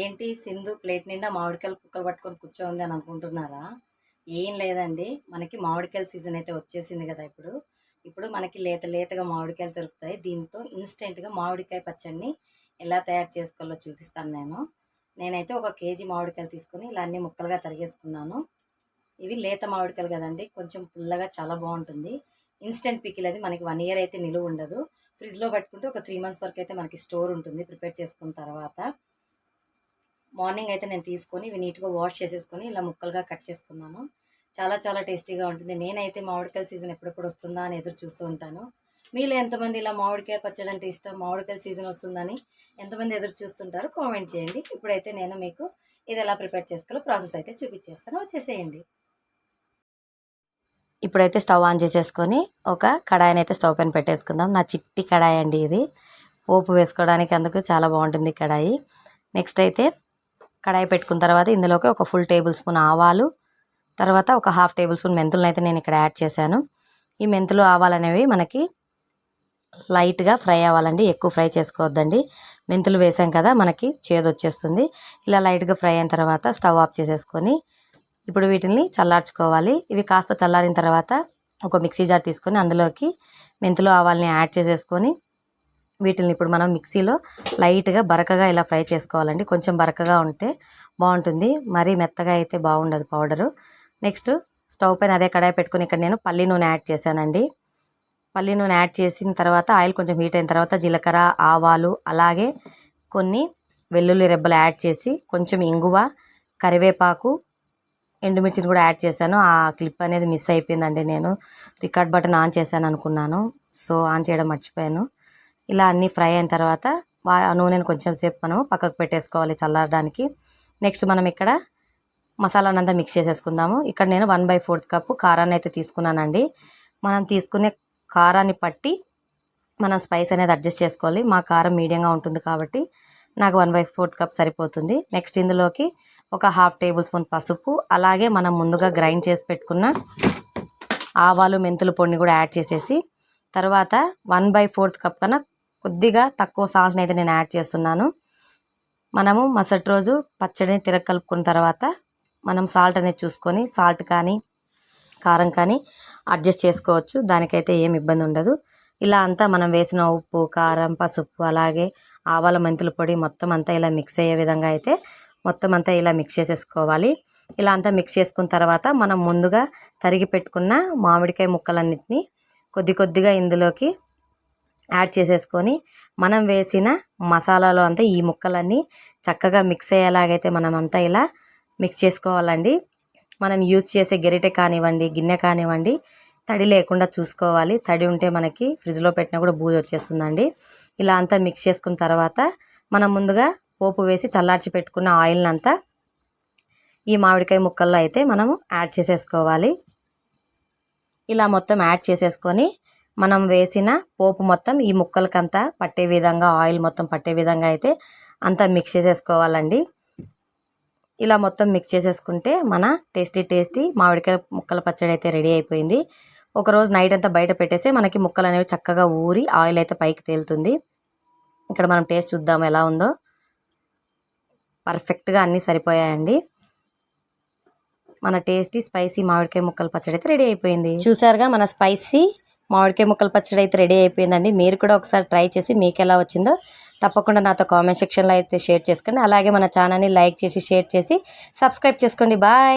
ఏంటి సింధు ప్లేట్ నిండా మామిడికాయలు కుక్కలు పట్టుకొని కూర్చోంది అని అనుకుంటున్నారా? ఏం లేదండి. మనకి మామిడికాయల సీజన్ అయితే వచ్చేసింది కదా ఇప్పుడు. ఇప్పుడు మనకి లేత లేతగా మామిడికాయలు దొరుకుతాయి. దీంతో ఇన్స్టెంట్గా మామిడికాయ పచ్చడిని ఎలా తయారు చేసుకోవాలో చూపిస్తాను నేను. నేనైతే ఒక కేజీ మామిడికాయలు తీసుకొని ఇలా అన్ని ముక్కలుగా తరిగేసుకున్నాను. ఇవి లేత మామిడికాయలు కదండి. కొంచెం పుల్లగా చాలా బాగుంటుంది. ఇన్స్టెంట్ పికిల్ అది మనకి వన్ ఇయర్ అయితే నిలువ ఉండదు. ఫ్రిడ్జ్లో పెట్టుకుంటే ఒక త్రీ మంత్స్ వరకు అయితే మనకి స్టోర్ ఉంటుంది. ప్రిపేర్ చేసుకున్న తర్వాత. మార్నింగ్ అయితే నేను తీసుకొని ఇవి నీట్గా వాష్ చేసేసుకొని ఇలా ముక్కలుగా కట్ చేసుకున్నాను. చాలా చాలా టేస్టీగా ఉంటుంది. నేనైతే మామిడికాయల సీజన్ ఎప్పుడెప్పుడు వస్తుందా అని ఎదురు చూస్తూ ఉంటాను. మీలో ఎంతమంది ఇలా మామిడికాయ పచ్చడి అంటే ఇష్టం? మామిడికాయల సీజన్ వస్తుందని ఎంతమంది ఎదురు చూస్తుంటారు? కామెంట్ చేయండి. ఇప్పుడైతే నేను మీకు ఇది ఎలా ప్రిపేర్ చేసుకోవాలో ప్రాసెస్ అయితే చూపించేస్తాను వచ్చేసేయండి. ఇప్పుడైతే స్టవ్ ఆన్ చేసేసుకొని ఒక కడాయిని అయితే స్టవ్ పైన పెట్టేసుకుందాం. నా చిట్టి కడాయి అండి ఇది. పోపు వేసుకోవడానికి అందుకు చాలా బాగుంటుంది కడాయి. నెక్స్ట్ అయితే కడాయి పెట్టుకున్న తర్వాత ఇందులోకి ఒక ఫుల్ టేబుల్ స్పూన్ ఆవాలు తర్వాత ఒక హాఫ్ టేబుల్ స్పూన్ మెంతులను అయితే నేను ఇక్కడ యాడ్ చేశాను. ఈ మెంతులు ఆవాలు అనేవి మనకి లైట్గా ఫ్రై అవ్వాలండి. ఎక్కువ ఫ్రై చేసుకోవద్దండి. మెంతులు వేసాం కదా మనకి చేదు వచ్చేస్తుంది. ఇలా లైట్గా ఫ్రై అయిన తర్వాత స్టవ్ ఆఫ్ చేసేసుకొని ఇప్పుడు వీటిని చల్లార్చుకోవాలి. ఇవి కాస్త చల్లారిన తర్వాత ఒక మిక్సీ జార్ తీసుకొని అందులోకి మెంతులు ఆవాలని యాడ్ చేసేసుకొని వీటిని ఇప్పుడు మనం మిక్సీలో లైట్గా బరకగా ఇలా ఫ్రై చేసుకోవాలండి. కొంచెం బరకగా ఉంటే బాగుంటుంది. మరీ మెత్తగా అయితే బాగుండదు పౌడరు. నెక్స్ట్ స్టవ్ పైన అదే కడాయి పెట్టుకుని ఇక్కడ నేను పల్లి నూనె యాడ్ చేశానండి. పల్లి నూనె యాడ్ చేసిన తర్వాత ఆయిల్ కొంచెం హీట్ అయిన తర్వాత జీలకర్ర ఆవాలు అలాగే కొన్ని వెల్లుల్లి రెబ్బలు యాడ్ చేసి కొంచెం ఇంగువ కరివేపాకు ఎండుమిర్చిని కూడా యాడ్ చేశాను. ఆ క్లిప్ అనేది మిస్ అయిపోయిందండి. నేను రికార్డ్ బటన్ ఆన్ చేశాను అనుకున్నాను. సో ఆన్ చేయడం మర్చిపోయాను. ఇలా అన్నీ ఫ్రై అయిన తర్వాత నూనెను కొంచెం సేపు మనం పక్కకు పెట్టేసుకోవాలి చల్లారడానికి. నెక్స్ట్ మనం ఇక్కడ మసాలానంతా మిక్స్ చేసేసుకుందాము. ఇక్కడ నేను వన్ బై ఫోర్త్ కప్పు కారాన్ని అయితే తీసుకున్నానండి. మనం తీసుకునే కారాన్ని పట్టి మనం స్పైస్ అనేది అడ్జస్ట్ చేసుకోవాలి. మా కారం మీడియంగా ఉంటుంది కాబట్టి నాకు వన్ బై ఫోర్త్ కప్ సరిపోతుంది. నెక్స్ట్ ఇందులోకి ఒక హాఫ్ టేబుల్ స్పూన్ పసుపు అలాగే మనం ముందుగా గ్రైండ్ చేసి పెట్టుకున్న ఆవాలు మెంతుల పొడిని కూడా యాడ్ చేసేసి తర్వాత వన్ బై ఫోర్త్ కప్ కన్నా కొద్దిగా తక్కువ సాల్ట్ని అయితే నేను యాడ్ చేస్తున్నాను. మనము మరుసటి రోజు పచ్చడిని తిరగ కలుపుకున్న తర్వాత మనం సాల్ట్ అనేది చూసుకొని సాల్ట్ కానీ కారం కానీ అడ్జస్ట్ చేసుకోవచ్చు. దానికైతే ఏం ఇబ్బంది ఉండదు. ఇలా అంతా మనం వేసిన ఉప్పు కారం పసుపు అలాగే ఆవాల మెంతుల పొడి మొత్తం అంతా ఇలా మిక్స్ అయ్యే విధంగా అయితే మొత్తం అంతా ఇలా మిక్స్ చేసేసుకోవాలి. ఇలా అంతా మిక్స్ చేసుకున్న తర్వాత మనం ముందుగా తరిగి పెట్టుకున్న మామిడికాయ ముక్కలన్నిటిని కొద్ది కొద్దిగా ఇందులోకి యాడ్ చేసేసుకొని మనం వేసిన మసాలాలో అంతా ఈ ముక్కలన్నీ చక్కగా మిక్స్ అయ్యేలాగైతే మనం అంతా ఇలా మిక్స్ చేసుకోవాలండి. మనం యూజ్ చేసే గెరిటె కానివ్వండి గిన్నె కానివ్వండి తడి లేకుండా చూసుకోవాలి. తడి ఉంటే మనకి ఫ్రిడ్జ్లో పెట్టినా కూడా బూజు వచ్చేస్తుందండి. ఇలా అంతా మిక్స్ చేసుకున్న తర్వాత మనం ముందుగా పోపు వేసి చల్లార్చి పెట్టుకున్న ఆయిల్ని అంతా ఈ మామిడికాయ ముక్కల్లో అయితే మనము యాడ్ చేసేసుకోవాలి. ఇలా మొత్తం యాడ్ చేసేసుకొని మనం వేసిన పోపు మొత్తం ఈ ముక్కలకంతా పట్టే విధంగా ఆయిల్ మొత్తం పట్టే విధంగా అయితే అంతా మిక్స్ చేసేసుకోవాలండి. ఇలా మొత్తం మిక్స్ చేసేసుకుంటే మన టేస్టీ టేస్టీ మామిడికాయ ముక్కల పచ్చడి అయితే రెడీ అయిపోయింది. ఒకరోజు నైట్ అంతా బయట పెట్టేస్తే మనకి ముక్కలు అనేవి చక్కగా ఊరి ఆయిల్ అయితే పైకి తేలుతుంది. ఇక్కడ మనం టేస్ట్ చూద్దాం ఎలా ఉందో. పర్ఫెక్ట్గా అన్నీ సరిపోయాయండి. మన టేస్టీ స్పైసీ మామిడికాయ ముక్కల పచ్చడి అయితే రెడీ అయిపోయింది. చూసారుగా మన స్పైసీ మామిడికాయ ముక్కల పచ్చడి అయితే రెడీ అయిపోయిందండి. మీరు కూడా ఒకసారి ట్రై చేసి మీకు ఎలా వచ్చిందో తప్పకుండా నాతో కామెంట్ సెక్షన్లో అయితే షేర్ చేసుకోండి. అలాగే మన ఛానల్ని లైక్ చేసి షేర్ చేసి సబ్స్క్రైబ్ చేసుకోండి. బాయ్!